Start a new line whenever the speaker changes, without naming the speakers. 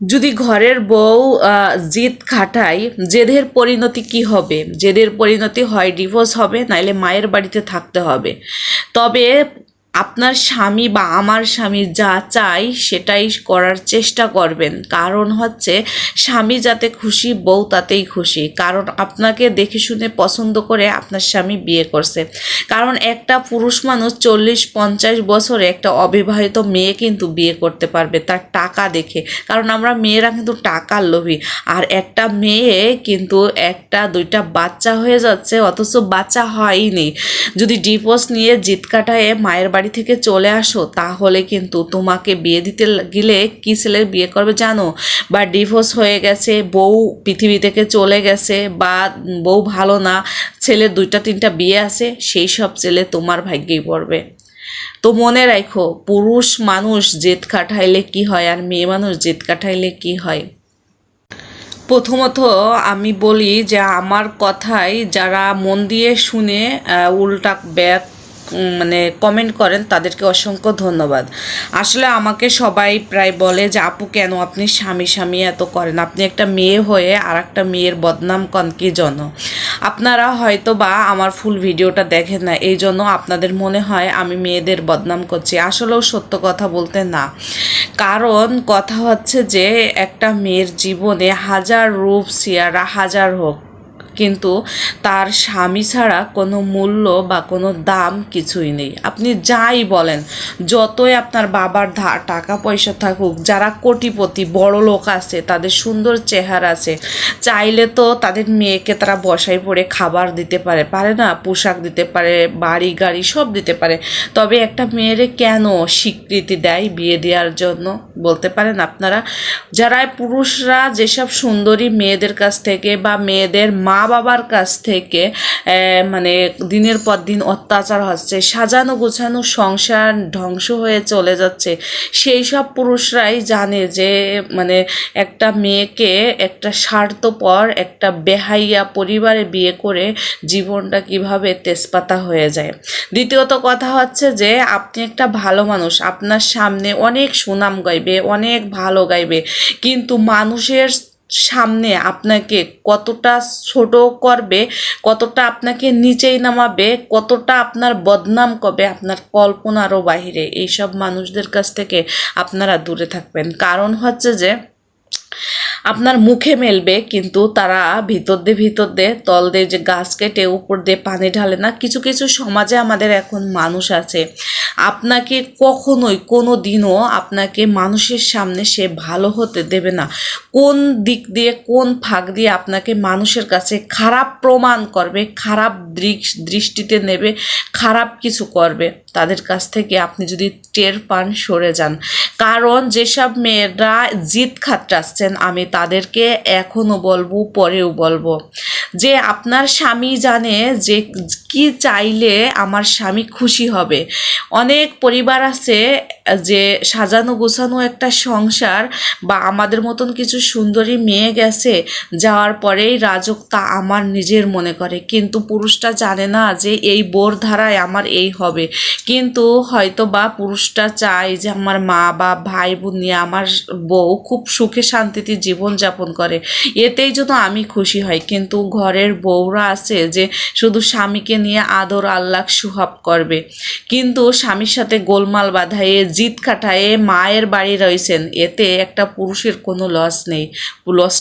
যদি ঘরের বউ জিত জিদ খাটায়, জেদের পরিণতি কি হবে? জেদের পরিণতি হয়, ডিভোর্স হবে, নাইলে মায়ের বাড়িতে থাকতে হবে। তবে আপনার স্বামী বা আমার স্বামী যা চাই সেটাই করার চেষ্টা করবেন। কারণ হচ্ছে স্বামী যাতে খুশি, বউ তাতেই খুশি। কারণ আপনাকে দেখে শুনে পছন্দ করে আপনার স্বামী বিয়ে করছে। কারণ একটা পুরুষ মানুষ চল্লিশ, পঞ্চাশ বছরে একটা অবিবাহিত মেয়ে কিন্তু বিয়ে করতে পারবে তার টাকা দেখে। কারণ আমরা মেয়েরা কিন্তু টাকার লোভী। আর একটা মেয়ে কিন্তু একটা, দুইটা বাচ্চা হয়ে যাচ্ছে, অথচ বাচ্চা হয়নি যদি ডিভোর্স নিয়ে জিত কাটায় মায়ের বাড়ি থেকে চলে আসো তাহলে কিন্তু তোমাকে বিয়ে দিতে গেলে কী ছেলে বিয়ে করবে জানো? বা ডিভোর্স হয়ে গেছে বউ পৃথিবী থেকে চলে গেছে বা বউ ভালো না ছেলের দুইটা তিনটা বিয়ে আছে সেই সব ছেলে তোমার ভাগ্যেই পড়বে। তো মনে রাখো পুরুষ মানুষ জেদ কাটাইলে কি হয় আর মেয়ে মানুষ জেদ কাটাইলে কি হয়? প্রথমত আমি বলি যে আমার কথাই যারা মন দিয়ে শুনে উল্টা উম, মানে কমেন্ট করেন, তাদেরকে অসংখ্য ধন্যবাদ। আসলে আমাকে সবাই প্রায় বলে যে, আপু, কেন আপনি স্বামী স্বামী এত করেন? আপনি একটা মেয়ে হয়ে আর একটা মেয়ের বদনাম কন, কি জন্য? আপনারা হয়তো বা আমার ফুল ভিডিওটা দেখেন না, এই জন্য আপনাদের মনে হয় আমি মেয়েদের বদনাম করছি। আসলেও সত্য কথা বলতে না। কারণ কথা হচ্ছে যে, একটা মেয়ের জীবনে হাজার রূপ, সিয়ারা হাজার হোক কিন্তু তার স্বামী ছাড়া কোনো মূল্য বা কোনো দাম কিছুই নেই। আপনি যাই বলেন, যতই আপনার বাবার টাকা পয়সা থাকুক, যারা কোটিপতি, বড় লোক আছে, তাদের সুন্দর চেহারা আছে, চাইলে তো তাদের মেয়েকে তারা বসায় পড়ে খাবার দিতে পারে পারে না? পোশাক দিতে পারে, বাড়ি, গাড়ি সব দিতে পারে। তবে একটা মেয়েরে কেন স্বীকৃতি দেয় বিয়ে দেওয়ার জন্য? বলতে পারেন আপনারা? যারা পুরুষরা যেসব সুন্দরী মেয়েদের কাছ থেকে বা মেয়েদের মা বাবার কাছ থেকে মানে দিনের পর দিন অত্যাচার হচ্ছে, সাজানো গোছানো সংসার ধ্বংস হয়ে চলে যাচ্ছে। সেই সব পুরুষরাই জানে যে মানে একটা মেয়েকে একটা স্বার্থপর, একটা বেহাইয়া পরিবারে বিয়ে করে জীবনটা কীভাবে তেজপাতা হয়ে যায়। দ্বিতীয়ত কথা হচ্ছে যে, আপনি একটা ভালো মানুষ, আপনার সামনে অনেক সুনাম গাইবে, অনেক ভালো গাইবে, কিন্তু মানুষের সামনে আপনাকে কতটা ছোট করবে, কতটা আপনাকে নিচেই নামাবে, কতটা আপনার বদনাম করবে আপনার কল্পনারও বাহিরে। এইসব মানুষদের কাছ থেকে আপনারা দূরে থাকবেন। কারণ হচ্ছে যে, আপনার মুখে মেলবে কিন্তু তারা ভিতর দিয়ে ভিতর দিয়ে, তল দিয়ে যে গাছ কেটে, উপর দিয়ে পানি ঢালে না, কিছু কিছু সমাজে আমাদের এখন মানুষ আছে। আপনাকে কখনোই কোনো দিনও আপনাকে মানুষের সামনে সে ভালো হতে দেবে না। কোন দিক দিয়ে, কোন ফাঁক দিয়ে আপনাকে মানুষের কাছে খারাপ প্রমাণ করবে, খারাপ দৃষ্টিতে নেবে, খারাপ কিছু করবে, তাদের কাছ থেকে আপনি যদি টের পান, সরে যান। কারণ যেসব মেয়েরা জিত খাটাচ্ছেন আমি তাদেরকে এখনও বলব, পরেও বলব। যে আপনার স্বামী জানে যে কি চাইলে আমার স্বামী খুশি হবে? অনেক পরিবার আছে যে সাজানো গোছানো একটা সংসার বা আমাদের মতন কিছু সুন্দরী মেয়ে গেছে, যাওয়ার পরেই রাজকতা আমার নিজের মনে করে। কিন্তু পুরুষটা জানে না যে এই বোর ধারায় আমার এই হবে। কিন্তু হয়তো বা পুরুষটা চায় যে আমার মা বা ভাই বোন নিয়ে আমার বউ খুব সুখে শান্তিতে জীবনযাপন করে। এতেই যেন আমি খুশি হই। কিন্তু ঘরের বউরা আছে যে শুধু স্বামীকে নিয়ে আদর আল্লাহ সুহাব করবে। কিন্তু স্বামীর সাথে গোলমাল বাঁধায়ে জিত কাটায়ে মায়ের বাড়ি রয়েছেন। এতে একটা পুরুষের কোনো লস নেই। লস